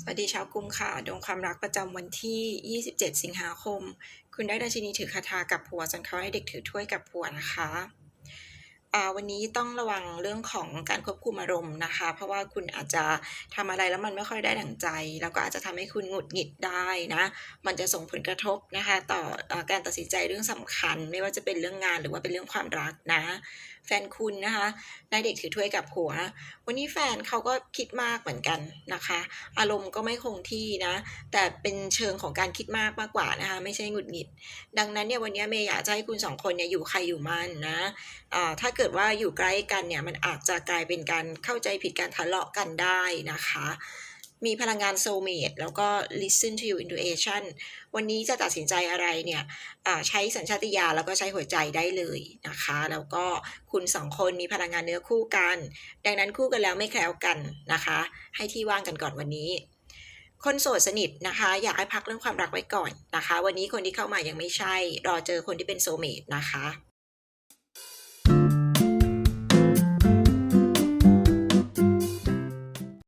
สวัสดีชาวกุมค่ะ ดวงความรักประจำวันที่ 27 สิงหาคม คุณได้ราชินีถือคาถากับผัวจนเขาให้เด็กถือถ้วยกับผัวนะคะ วันนี้ต้องระวังเรื่องของการควบคุมอารมณ์นะคะ เพราะว่าคุณอาจจะทำอะไรแล้วมันไม่ค่อยได้ดั่งใจ แล้วก็อาจจะทำให้คุณหงุดหงิดได้นะ มันจะส่งผลกระทบนะคะ ต่ออการตัดสินใจเรื่องสำคัญ ไม่ว่าจะเป็นเรื่องงานหรือว่าเป็นเรื่องความรักนะ แฟนคุณนะคะได้เด็กถือถ้วยกับผัว วันนี้แฟนเขาก็คิดมากเหมือนกันนะคะ อารมณ์ก็ไม่คงที่นะ แต่เป็นเชิงของการคิดมากมากกว่านะคะ ไม่ใช่หงุดหงิด ดังนั้นเนี่ยวันนี้เมย์อยากจะให้คุณสองคนเนี่ยอยู่ใครอยู่มันนะอ่าถ้าเกิดิดว่าอยู่ใกล้กันเนี่ยมันอาจจะกลายเป็นการเข้าใจผิดการทะเลาะกันได้นะคะ มีพลังงานโซเมตแล้วก็ listen to your intuition วันนี้จะตัดสินใจอะไรเนี่ยใช้สัญชาติญาณแล้วก็ใช้หัวใจได้เลยนะคะ แล้วก็คุณสองคนมีพลังงานเนื้อคู่กัน ดังนั้นคู่กันแล้วไม่แคล้วกันนะคะ ให้ที่ว่างกันก่อนวันนี้คนโสดสนิทนะคะ อยากให้พักเรื่องความรักไว้ก่อนนะคะ วันนี้คนที่เข้ามายังไม่ใช่ รอเจอคนที่เป็นโซเมตนะคะ